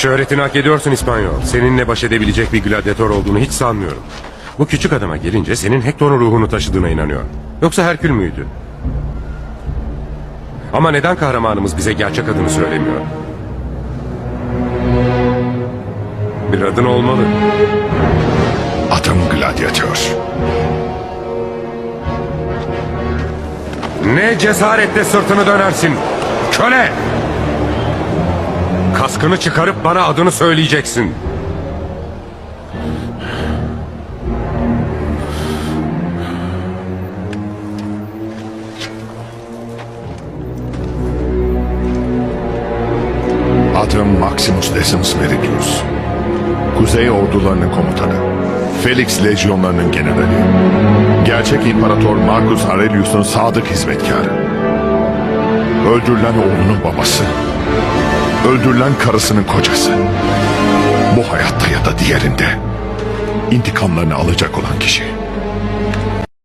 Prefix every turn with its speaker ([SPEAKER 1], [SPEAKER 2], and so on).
[SPEAKER 1] Şöhretini hak ediyorsun İspanyol. Seninle baş edebilecek bir gladyatör olduğunu hiç sanmıyorum. Bu küçük adama gelince senin Hector'un ruhunu taşıdığına inanıyor. Yoksa Herkül müydü? Ama neden kahramanımız bize gerçek adını söylemiyor? Bir adın olmalı.
[SPEAKER 2] Adım Gladyatör.
[SPEAKER 1] Ne cesaretle sırtını dönersin? Köle! Kaskını çıkarıp bana adını söyleyeceksin.
[SPEAKER 2] Adım Maximus Decimus Meridius. Kuzey ordularının komutanı. Felix lejyonlarının generali. Gerçek İmparator Marcus Aurelius'un sadık hizmetkarı. Öldürülen oğlunun babası. Öldürülen karısının kocası. Bu hayatta ya da diğerinde intikamlarını alacak olan kişi.